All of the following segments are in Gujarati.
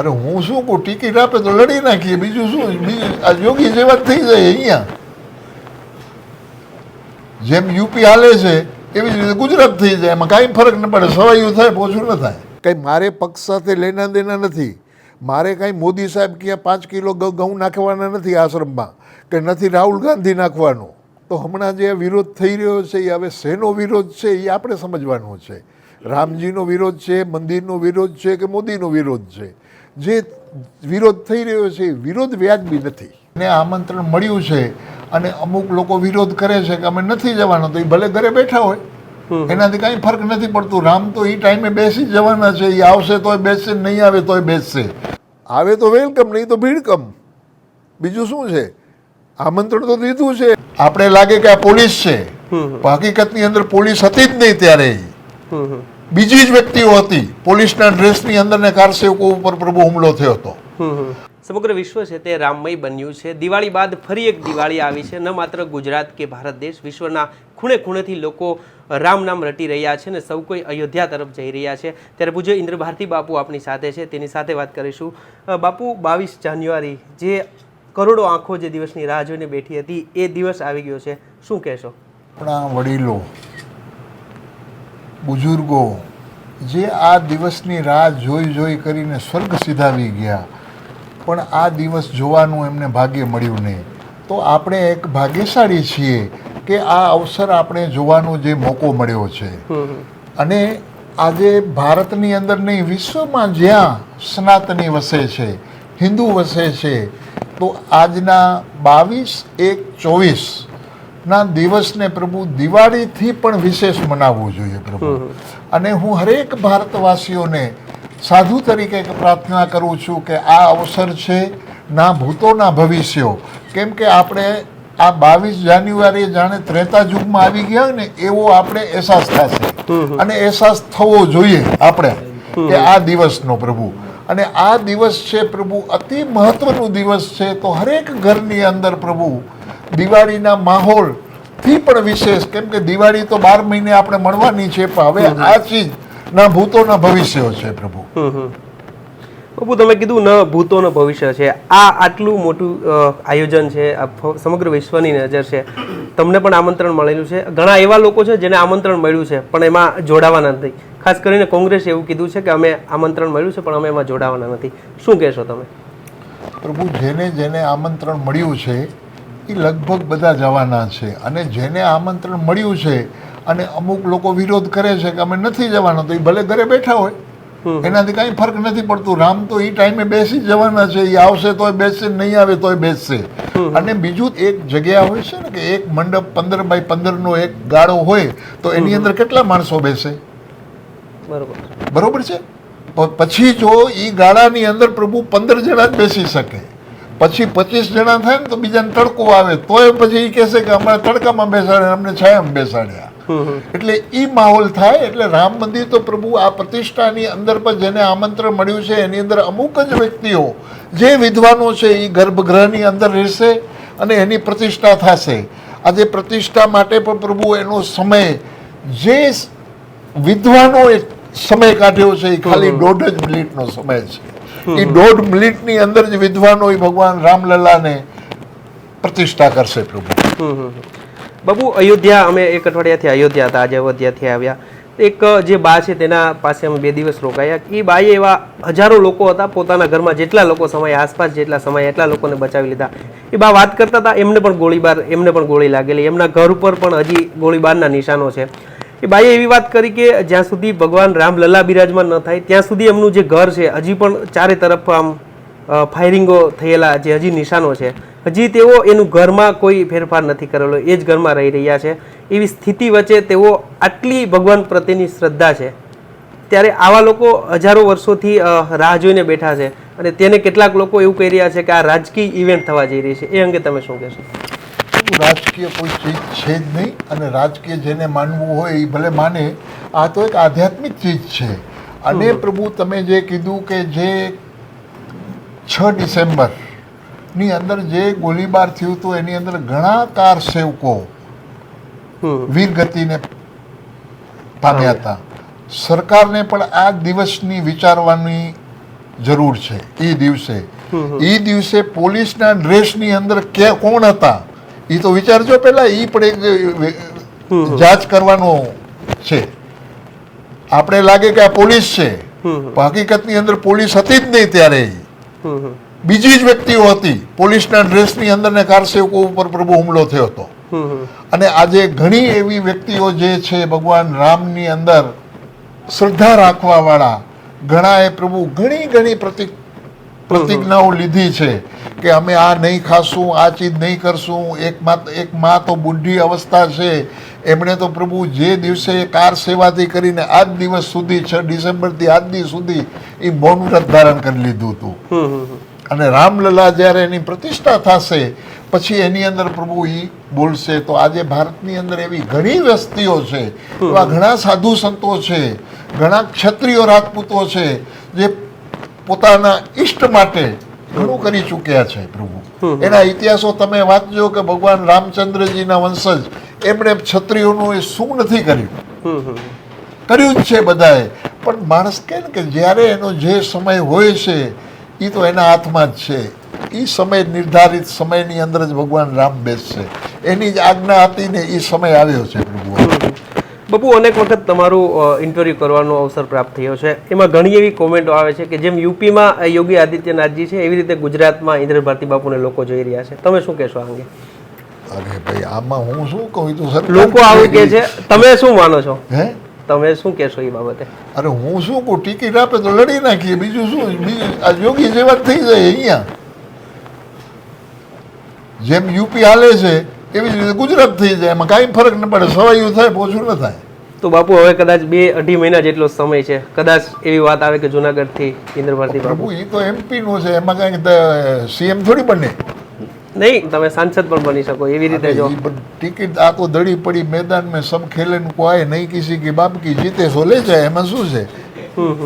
અરે હું શું કહું? ટિકિટ આપે તો લડી નાખીએ. બીજું શું? બીજું આ યોગી જેવા થઈ જાય અહીંયા. જેમ યુપી હાલે છે, એવી જ રીતે ગુજરાત થઈ જાય. એમાં કાંઈ ફરક ન પડે. સવાયું થાય ઓછું ન થાય. કંઈ મારે પક્ષ સાથે લેના દેના નથી. મારે કાંઈ મોદી સાહેબ ક્યાં પાંચ કિલો ઘઉં નાખવાના નથી આશ્રમમાં. કે નથી રાહુલ ગાંધી નાખવાનો. તો હમણાં જે વિરોધ થઈ રહ્યો છે એ હવે શેનો વિરોધ છે એ આપણે સમજવાનો છે. રામજીનો વિરોધ છે મંદિરનો વિરોધ છે કે મોદીનો વિરોધ છે? જે વિરોધ થઈ રહ્યો છે વિરોધ વ્યાજબી નથી. ને આમંત્રણ મળ્યું છે અને અમુક લોકો વિરોધ કરે છે કે અમે નથી જવાનો તો એ ભલે ઘરે બેઠા હોય. એનાથી કાંઈ ફરક નથી પડતું. રામ તો એ ટાઈમે બેસી જવાના છે. એ આવશે તોય બેસશે નહીં આવે તોય બેસશે. આવે તો વેલકમ નહીં તો ભીડકમ. બીજું શું છે? આમંત્રણ તો દીધું છે. આપણે લાગે કે આ પોલીસ છે. હકીકતની અંદર પોલીસ હતી જ નહીં ત્યારે. બીજી જ વ્યક્તિઓ હતી. પોલીસના ડ્રેસની અંદર ને કારસેવકો ઉપર પ્રભુ હુમલો થયો હતો. સમગ્ર વિશ્વ છે તે રામમય બન્યું છે. દિવાળી બાદ ફરી એક દિવાળી આવી છે. ન માત્ર ગુજરાત કે ભારત દેશ વિશ્વના ખૂણે ખૂણેથી લોકો રામ નામ રટી રહ્યા છે ને સૌ કોઈ અયોધ્યા તરફ જઈ રહ્યા છે. ત્યારે પૂજ્ય ઇન્દ્ર ભારતી બાપુ આપણી સાથે છે. તેની સાથે વાત કરીશું. બાપુ બાવીસ જાન્યુઆરી જે કરોડો આંખો જે દિવસની રાહ જોઈને બેઠી હતી એ દિવસ આવી ગયો છે. શું કહેશો? આપણા વડીલો બુઝુર્ગો જે આ દિવસની રાહ જોઈ જોઈ કરીને સ્વર્ગ સિધાવી ગયા પણ આ દિવસ જોવાનું એમને ભાગ્ય મળ્યું નહીં તો આપણે એક ભાગ્યશાળી છીએ કે આ અવસર આપણે જોવાનો જે મોકો મળ્યો છે. અને આજે ભારતની અંદર નહીં વિશ્વમાં જ્યાં સનાતની વસે છે હિન્દુ વસે છે તો આજના બાવીસ એક ચોવીસ ના દિવસને પ્રભુ દિવાળીથી પણ વિશેષ મનાવવું જોઈએ પ્રભુ. અને હું હરેક ભારતવાસીઓને સાધુ તરીકે પ્રાર્થના કરું છું કે આ અવસર છે ના ભૂતોના ભવિષ્યો. કેમ કે આપણે આ બાવીસ જાન્યુઆરી જાણે ત્રેતા યુગમાં આવી ગયા ને એવો આપણે અહેસાસ થશે. અને અહેસાસ થવો જોઈએ આપણે કે આ દિવસનો પ્રભુ. અને આ દિવસ છે પ્રભુ અતિ મહત્વનો દિવસ છે તો હરેક ઘરની અંદર પ્રભુ દિવાળીના માહોલથી પણ વિશેષ. કેમ કે દિવાળી તો બાર મહિને આપણે મળવાની છે પણ હવે આ ચીજ ના ભૂતોના ભવિષ્યો છે પ્રભુ. હમ. તમે કીધું ન ભૂતોનો ભવિષ્ય છે. આ આટલું મોટું આયોજન છે આ સમગ્ર વિશ્વની નજર છે. તમને પણ આમંત્રણ મળેલું છે. ઘણા એવા લોકો છે જેને આમંત્રણ મળ્યું છે પણ એમાં જોડાવાના નથી. ખાસ કરીને કોંગ્રેસે એવું કીધું છે કે અમે આમંત્રણ મળ્યું છે પણ અમે એમાં જોડાવાના નથી. શું કહેશો તમે? પ્રભુ જેને જેને આમંત્રણ મળ્યું છે એ લગભગ બધા જવાના છે. અને જેને આમંત્રણ મળ્યું છે અને અમુક લોકો વિરોધ કરે છે કે અમે નથી જવાના તો એ ભલે ઘરે બેઠા હોય. એનાથી કાંઈ ફરક નથી પડતું. રામ તો એ ટાઈમે બેસી જવાના છે. એ આવશે તોય બેસશે નહીં આવે તોય બેસશે. અને બીજું એક જગ્યા હોય છે ને કે એક મંડપ પંદર બાય પંદરનો એક ગાળો હોય તો એની અંદર કેટલા માણસો બેસે? બરોબર. બરોબર છે? પછી જો એ ગાળાની અંદર પ્રભુ પંદર જણા જ બેસી શકે. પછી પચીસ જણા થાય ને તો બીજાને તડકો આવે. તોય પછી એ કહેશે કે અમારે તડકામાં બેસાડ્યા અમને છાયામાં બેસાડ્યા. એટલે એ માહોલ થાય એટલે રામ મંદિર તો પ્રભુ આ પ્રતિષ્ઠાની અંદર પણ જેને આમંત્રણ મળ્યું છે એની અંદર અમુક જ વ્યક્તિઓ જે વિદ્વાનો છે એ ગર્ભગૃહની અંદર રહેશે અને એની પ્રતિષ્ઠા થશે. આજે પ્રતિષ્ઠા માટે પણ પ્રભુ એનો સમય જે સ- વિદ્વાનો એ સમય કાઢ્યો છે એ ખાલી દોઢ જ મિનિટનો સમય છે. એ દોઢ મિનિટની અંદર જ વિદ્વાનો એ ભગવાન રામલલાને પ્રતિષ્ઠા કરશે પ્રભુ. બાબુ, અયોધ્યા, અમે એક અઠવાડિયાથી અયોધ્યા હતા, આજે અયોધ્યાથી આવ્યા. એક જે બા છે તેના પાસે અમે બે દિવસ રોકાયા. એ બાએ એવા હજારો લોકો હતા, પોતાના ઘરમાં જેટલા લોકો સમય, આસપાસ જેટલા સમય, એટલા લોકોને બચાવી લીધા. એ બા વાત કરતા હતા, એમને પણ ગોળીબાર, એમને પણ ગોળી લાગેલી. એમના ઘર ઉપર પણ હજી ગોળીબારના નિશાનો છે. એ બાઈએ એવી વાત કરી કે જ્યાં સુધી ભગવાન રામ લલ્લા બિરાજમાન ન થાય, ત્યાં સુધી એમનું જે ઘર છે, હજી પણ ચારે તરફ આમ ફાયરિંગો થયેલા જે હજી નિશાનો છે, હજી તેઓ એનું ઘરમાં કોઈ ફેરફાર નથી કરેલો, એ જ ઘરમાં રહી રહ્યા છે. એવી સ્થિતિ વચ્ચે તેઓ આટલી ભગવાન પ્રત્યેની શ્રદ્ધા છે. ત્યારે આવા લોકો હજારો વર્ષોથી રાહ જોઈને બેઠા છે અને તેને કેટલાક લોકો એવું કહી રહ્યા છે કે આ રાજકીય ઇવેન્ટ થવા જઈ રહી છે. એ અંગે તમે શું કહેશો? રાજકીય કોઈ ચીજ છે જ નહીં અને રાજકીય જેને માનવું હોય એ ભલે માને આ તો એક આધ્યાત્મિક ચીજ છે. અને પ્રભુ તમે જે કીધું કે જે છ ડિસેમ્બરની અંદર જે ગોળીબાર થયું હતું એની અંદર ઘણા કાર સેવકો વીરગતિને પામ્યા હતા. સરકારને પણ આ દિવસની વિચારવાની જરૂર છે. એ દિવસે. એ દિવસે પોલીસના ડ્રેસની અંદર કે કોણ હતા? એ તો વિચારજો પહેલા એ પણ એક જાંચ કરવાનો છે. આપણે લાગે કે આ પોલીસ છે હકીકતની અંદર પોલીસ હતી જ નહીં ત્યારે બીજી જ વ્યક્તિઓ હતી. પોલીસના ડ્રેસની અંદર ને કારસેવકો ઉપર પ્રભુ હુમલો થયો હતો. અને આજે ઘણી એવી વ્યક્તિઓ જે છે ભગવાન રામની અંદર શ્રદ્ધા રાખવાવાળા ઘણાએ પ્રભુ ઘણી ઘણી પ્રતિક પ્રતિજ્ઞાઓ લીધી છે. કે અમે આ નહીં ખાશું આ ચીજ નહીં કરશું એક માં એક માં તો બુઢી અવસ્થા છે. એમણે તો પ્રભુ જે દિવસે કાર સેવાથી કરીને આજ દિવસ સુધી છ ડિસેમ્બરથી આજ દિવસ સુધી એ મૌન વ્રત ધારણ કરી લીધું હતું. અને રામલલા જ્યારે એની પ્રતિષ્ઠા થશે પછી એની અંદર પ્રભુ એ બોલશે તો આજે ભારતની અંદર એવી ઘણી વસ્તીઓ છે. એવા ઘણા સાધુ સંતો છે ઘણા ક્ષત્રિયો રાજપૂતો છે જે પોતાના ઈષ્ટ માટે ઘણું કરી ચૂક્યા છે પ્રભુ. એના ઇતિહાસો તમે વાંચજો કે ભગવાન રામચંદ્રજીના વંશજ એમણે ક્ષત્રિયોનું એ શું નથી કર્યું? કર્યું જ છે બધાએ. પણ માણસ કહે ને કે જ્યારે એનો જે સમય હોય છે એ તો એના હાથમાં જ છે. એ સમય નિર્ધારિત સમયની અંદર જ ભગવાન રામ બેસશે. એની જ આજ્ઞા હતી ને એ સમય આવ્યો છે બબુ અનેક વખત તમારું ઇન્ટરવ્યુ કરવાનો અવસર પ્રાપ્ત થયો છે. એમાં ઘણી એવી કોમેન્ટો આવે છે કે જેમ યુપીમાં યોગી આદિત્યનાથજી છે એવી રીતે ગુજરાતમાં ઇન્દ્ર ભારતી બાપુને લોકો જોઈ રહ્યા છે. તમે શું કહેશો આ અંગે? અરે ભાઈ આમાં હું શું કહું તો સર લોકો આવું કે છે. તમે શું માનો છો? હે? તમે શું કહેશો એ બાબતે? અરે હું શું કહું? ટિકિટ આપે તો લડી નાખીએ. બીજું શું? આ યોગી જેવા થઈ જાય અહીંયા. જેમ યુપી હાલે છે એવી જ રીતે ગુજરાત થઈ જાય. એમાં કાંઈ ફરક ન પડે. સવાયું થાય પોછું ન થાય. તો બાપુ હવે કદાચ બે અઢી મહિના જેટલો સમય છે. કદાચ એવી વાત આવે કે જુનાગઢથી કેન્દ્ર ભારતી બાપુ એ તો એમપીનું છે. એમાં કાંઈ સીએમ થોડી બને. નહીં તમે સાંસદ પણ બની શકો. એવી રીતે જો. ટિકિટ આખો દડી પડી મેદાન મેં સબ ખેલે કો આય નહીં કિસી કે બાપ કી જીતે સો લે જાય. એમાં શું છે?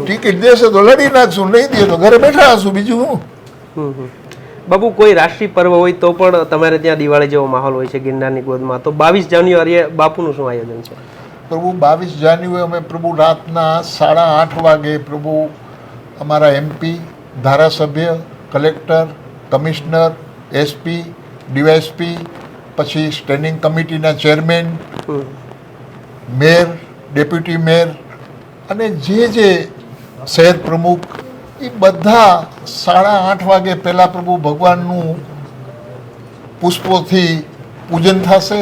ટિકિટ દેશે તો લડી નાખશું નહીં દે તો ઘરે બેઠા હશું બીજું હું? હમ. કોઈ રાષ્ટ્રીય પર્વ હોય તો પણ તમારે ત્યાં દિવાળી જેવો માહોલ હોય છે ગિરનારની ગોદમાં તો બાવીસ જાન્યુઆરીએ બાપુનું શું આયોજન છે પ્રભુ બાવીસ જાન્યુઆરી અમે પ્રભુ રાતના સાડા આઠ વાગે પ્રભુ અમારા એમપી ધારાસભ્ય કલેક્ટર કમિશનર એસપી ડીવાયસપી પછી સ્ટેન્ડિંગ કમિટીના ચેરમેન. મેયર ડેપ્યુટી મેયર અને જે જે શહેર પ્રમુખ એ બધા સાડા આઠ વાગે પહેલાં પ્રભુ ભગવાનનું પુષ્પોથી પૂજન થશે,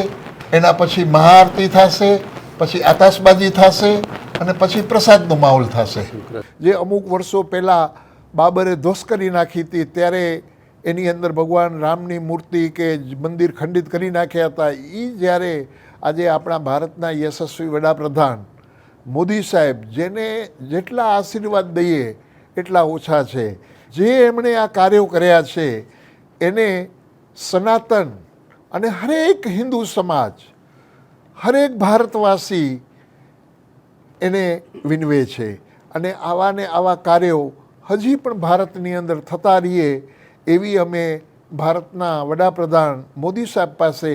એના પછી મહાઆરતી થશે, પછી આતાશબાજી થશે, અને પછી પ્રસાદનો માહોલ થશે. જે અમુક વર્ષો પહેલાં બાબરે ધ્વસ કરી નાખી હતી, ત્યારે એની અંદર ભગવાન રામની મૂર્તિ કે મંદિર ખંડિત કરી નાખ્યા હતા. એ જ્યારે આજે આપણા ભારતના યશસ્વી વડાપ્રધાન મોદી સાહેબ જેને જેટલા આશીર્વાદ દઈએ એટલા ઓછા છે. જે એમણે આ કાર્યો કર્યા છે, એને સનાતન અને હરેક હિન્દુ સમાજ, હરેક ભારતવાસી એને વિનવે છે. અને આવા ને આવા કાર્યો હજી પણ ભારતની અંદર થતા રહીએ એવી અમે ભારતના વડાપ્રધાન મોદી સાહેબ પાસે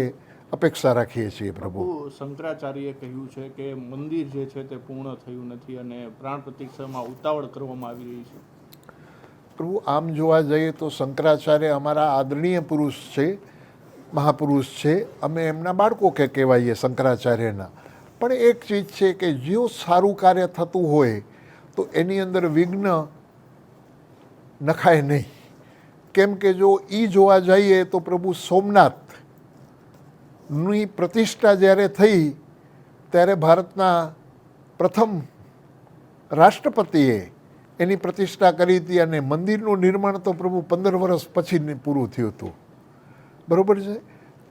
અપેક્ષા રાખીએ છીએ પ્રભુ. શંકરાચાર્યએ કહ્યું છે કે મંદિર જે છે તે પૂર્ણ થયું નથી અને પ્રાણ પ્રતિક્ષામાં ઉતાવળ કરવામાં આવી રહી છે. પ્રભુ આમ જોવા જઈએ તો શંકરાચાર્ય અમારા આદરણીય પુરુષ છે મહાપુરુષ છે. અમે એમના બાળકો કે કહેવાઈએ શંકરાચાર્યના. પણ એક ચીજ છે કે જો સારું કાર્ય થતું હોય તો એની અંદર વિઘ્ન નખાય નહીં. કેમ કે જો એ જોવા જઈએ તો પ્રભુ સોમનાથની પ્રતિષ્ઠા જ્યારે થઈ, ત્યારે ભારતના પ્રથમ રાષ્ટ્રપતિએ એની પ્રતિષ્ઠા કરી હતી અને મંદિરનું નિર્માણ તો પ્રભુ પંદર વર્ષ પછી પૂરું થયું હતું. બરાબર છે?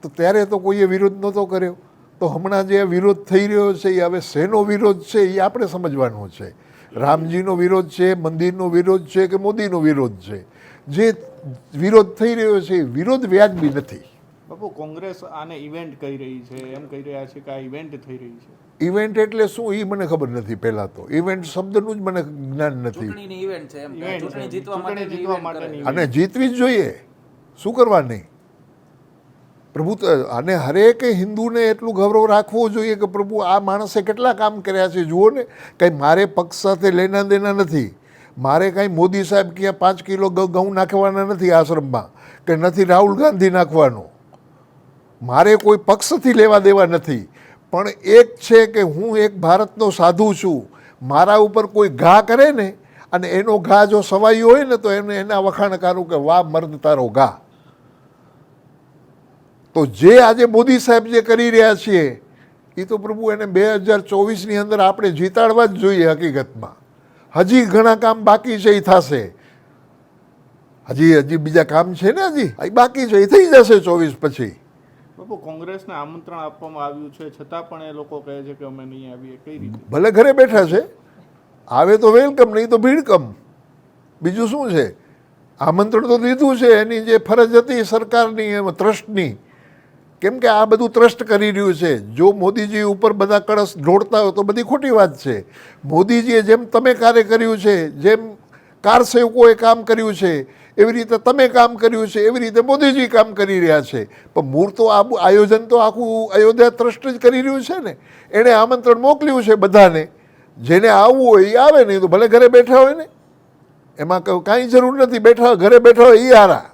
તો ત્યારે તો કોઈએ વિરોધ નહોતો કર્યો. તો હમણાં જે વિરોધ થઈ રહ્યો છે, એ હવે શેનો વિરોધ છે, એ આપણે સમજવાનો છે. રામજીનો વિરોધ છે, મંદિરનો વિરોધ છે કે મોદીનો વિરોધ છે? જે વિરોધ થઈ રહ્યો છે, એ વિરોધ વ્યાજબી નથી. બાપુ કોંગ્રેસ આને ઇવેન્ટ કહી રહી છે એમ કહી રહ્યા છે કે આ ઇવેન્ટ થઈ રહી છે. ઇવેન્ટ એટલે શું? એ મને ખબર નથી પહેલાં તો. ઇવેન્ટ શબ્દનું જ મને જ્ઞાન નથી. અને જીતવી જ જોઈએ. શું કરવાની પ્રભુ તો અને હરેક હિન્દુને એટલું ગૌરવ રાખવું જોઈએ કે પ્રભુ આ માણસે કેટલા કામ કર્યા છે જુઓ ને. કંઈ મારે પક્ષ સાથે લેના દેના નથી. મારે કાંઈ મોદી સાહેબ ક્યાં પાંચ કિલો ઘઉં નાખવાના નથી આશ્રમમાં. કે નથી રાહુલ ગાંધી નાખવાનું. મારે કોઈ પક્ષથી લેવા દેવા નથી. પણ એક છે કે હું એક ભારતનો સાધુ છું. મારા ઉપર કોઈ ઘા કરે ને, અને એનો ઘા જો સવાઈ હોય ને તો એને એના વખાણ કરું કે વાહ, મર્દ તારો ઘા. તો જે આજે મોદી સાહેબ જે કરી રહ્યા છીએ, એ તો પ્રભુ એને બે હજાર ચોવીસની અંદર આપણે જીતાડવા જ જોઈએ હકીકતમાં. હજી ઘણા કામ બાકી છે એ થશે. હજી હજી બીજા કામ છે ને હજી? બાકી છે, એ થઈ જશે ચોવીસ પછી. બાપુ કોંગ્રેસને આમંત્રણ આપવામાં આવ્યું છે, છતાં પણ એ લોકો કહે છે કે અમે નહીં આવીએ. કઈ રીતે? ભલે ઘરે બેઠા છે. આવે તો વેલકમ, નહીં તો ભીડકમ. બીજું શું છે? આમંત્રણ તો દીધું છે, એની જે ફરજ હતી સરકારની, એમ ટ્રસ્ટની. કેમ કે આ બધું ટ્રસ્ટ કરી રહ્યું છે. જો મોદીજી ઉપર બધા કળશ ઢોળતા હોય તો બધી ખોટી વાત છે. મોદીજીએ જેમ તમે કાર્ય કર્યું છે, જેમ કાર સેવકોએ કામ કર્યું છે એવી રીતે તમે કામ કર્યું છે, એવી રીતે મોદીજી કામ કરી રહ્યા છે. પણ મૂળ તો આ આયોજન તો આખું અયોધ્યા ટ્રસ્ટ જ કરી રહ્યું છે ને. એણે આમંત્રણ મોકલ્યું છે બધાને. જેને આવવું હોય એ આવે નહીં તો ભલે ઘરે બેઠા હોય ને. એમાં કાંઈ જરૂર નથી. બેઠા, ઘરે બેઠા હોય એ હારા.